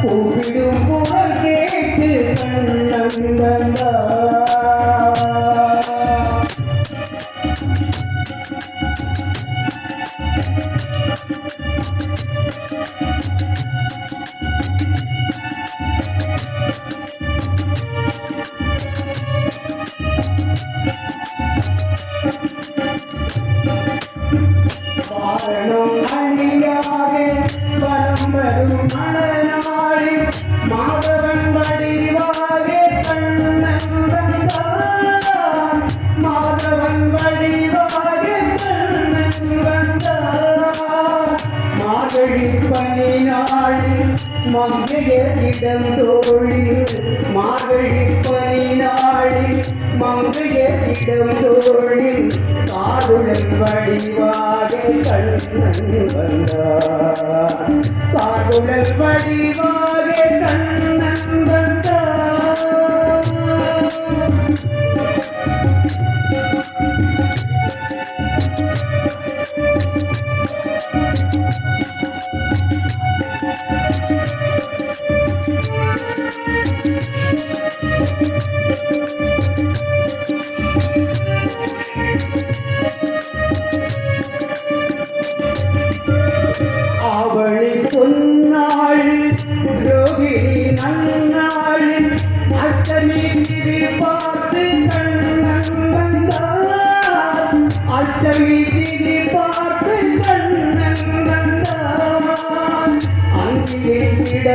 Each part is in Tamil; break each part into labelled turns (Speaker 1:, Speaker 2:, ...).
Speaker 1: கூப்பிடும் குரல் கேட்டு கண்ணன் வந்தார் வாரணம் அணியாக வலம் வரும் மணநாளி மாதழி நாளில் மங்கையரிடம் தோழி மாதழி பனி நாளில் மங்கையரிடம் தோழி காதுடன் வடிவாக கண்ணன் வந்தார். காதுடன் வடிவாக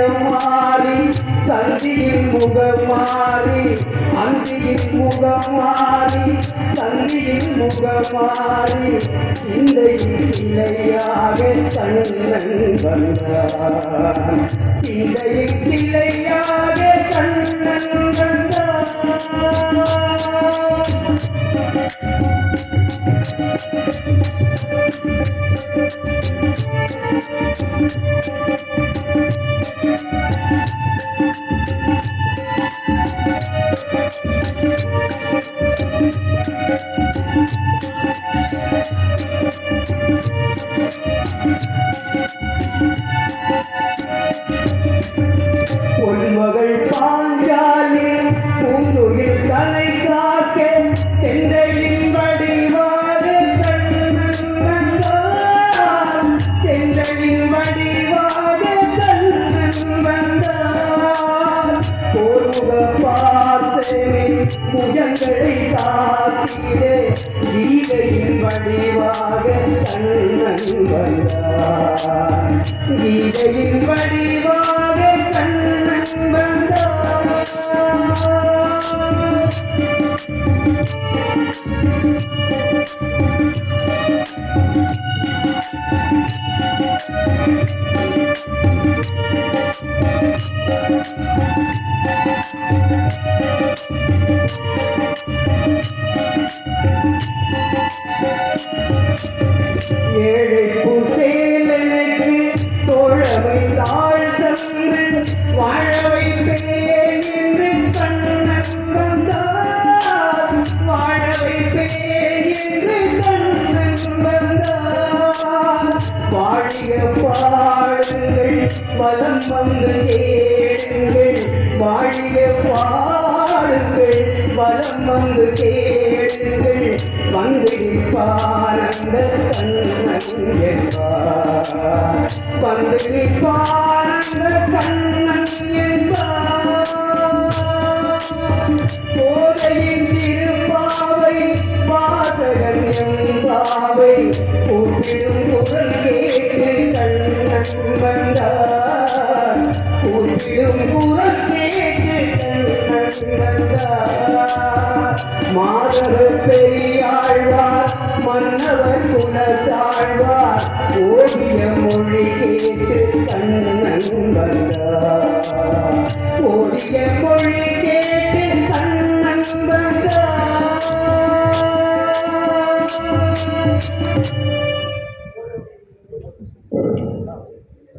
Speaker 1: அங்கியில் மாறி சந்தியில் முகம் மாறி அந்தியின் முகம் மாறி சந்தியில் முகம் மாறி இந்த தன்னன் கண்ணன் வந்தார் இந்த சிலையாக கண்ணன் வந்தார் பொன்மகள் புஜங்களை காத்திடே கீதையின் வடிவாக கண்ணன் வந்தார் கீதையின் வடிவாக கண்ணன் வந்தார் ஏழை புசேலனுக்கு தோழமை தாழ் தந்து வாழ வைப்பேன் கண்ணன் வந்தார் வாழ கண்ணன் வாழிய பாடுங்கள் வலம் வந்து கேளுங்கள். வாழிய பாடுங்கள் வலம் வந்து கேளுங்கள். வந்து நிற்பானந்த கண்ணன் என்பார். வந்து கண்ணன் என்பார். கோதையின் திருப்பாவை வாசகன் எம்பாவை கூப்பிடும் குரல் கேட்டு கண்ணன் வந்தார். கூப்பிடும் குரல் தாழ்வார். ஓடிய மொழி கேட்டு கண்ணன் வந்தார். ஓடிய மொழி கேட்டு